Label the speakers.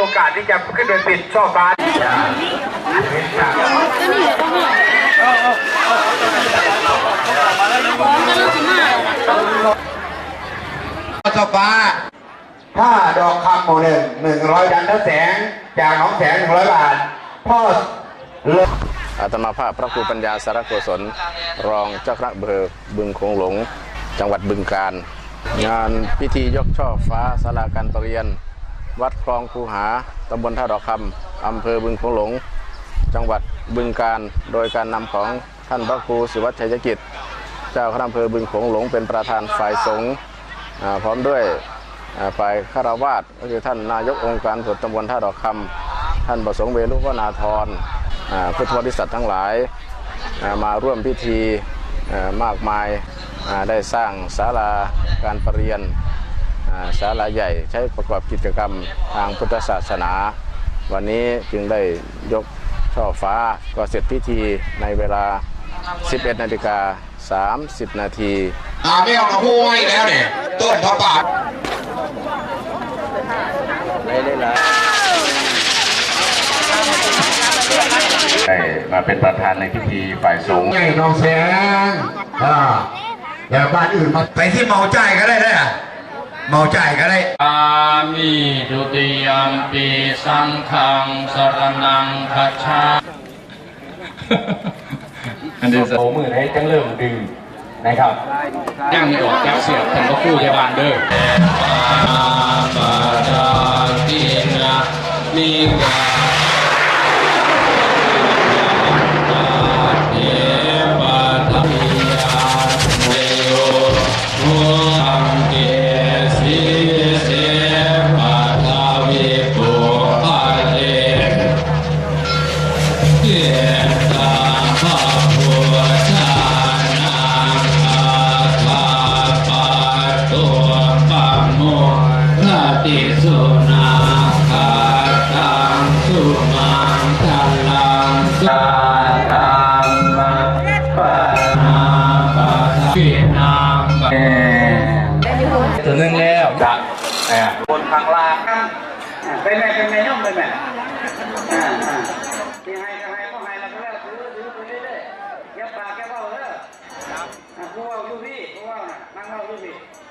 Speaker 1: โอกาสที่จะขึ้นไปปิดช่อฟ้า
Speaker 2: ช่อฟ้าถ้าดอกคำหมู่หนึ่งหนึ่งร้อยดันทแสง จากหน้องแสงหนึ่งร้อยบาทพ่อเลิศ
Speaker 3: อาตมาภาพพระครูปัญญาสารโกศล รองเจ้าคณะอำเภอบึงโขงหลง จังหวัดบึงกาฬงานพิธียกช่อฟ้าสาราการประเรียน วัดคลองคูหาตำบลท่าดอกคำอำเภอบึงโขงหลง จังหวัดบึงกาฬโดยการนำของท่านพระครูศิวัตชัยกิจ เจ้าคณะอำเภอบึงโขงหลง เป็นประธานฝ่ายสงฆ์พร้อมด้วยอ่าฝ่ายฆราวาสก็คือท่านนายกองค์การผลตำบลท่าดอกคำท่านประสงค์เวรุวนาธรพุทธบริษัททั้งหลายมาร่วมพิธีมากมายได้สร้างศาลาการประเรียน ศาลาใหญ่ใช้ประกอบกิจกรรมทางพุทธศาสนา วันนี้จึงได้ยกช่อฟ้าก็เสร็จพิธีในเวลา 11 นาฬิกา 30 นาที
Speaker 2: อาไม่เอามาพูดไว้แล้วเนี่ยต้นพระบาท
Speaker 3: ได้มาเป็นประธานในพิธีฝ่ายสงฆ์
Speaker 2: ไงน้องแสงอ่าอย่าบ้านอื่นมาไปที่เมาใจายก็ได้ได้อะ เมาใจายก็ได้
Speaker 4: อามิทุติยมปีสังฆังสรนังคัจฉาอันนี้โอ้มือให้จังเริ่มดึงนะครับย่างไม่ออกจากเสียบผมก็คู่พยาบาลเด้อปาจาตินะนิกา วหนึงแล้วจัดแอบ
Speaker 1: บนข้างล่างเป็นไงเป็นไงย่อมเป็นไงอ่าอ่าที่ให้ก็ให้ก็ให้แล้วก็แล้วถือถือไปเรื่อ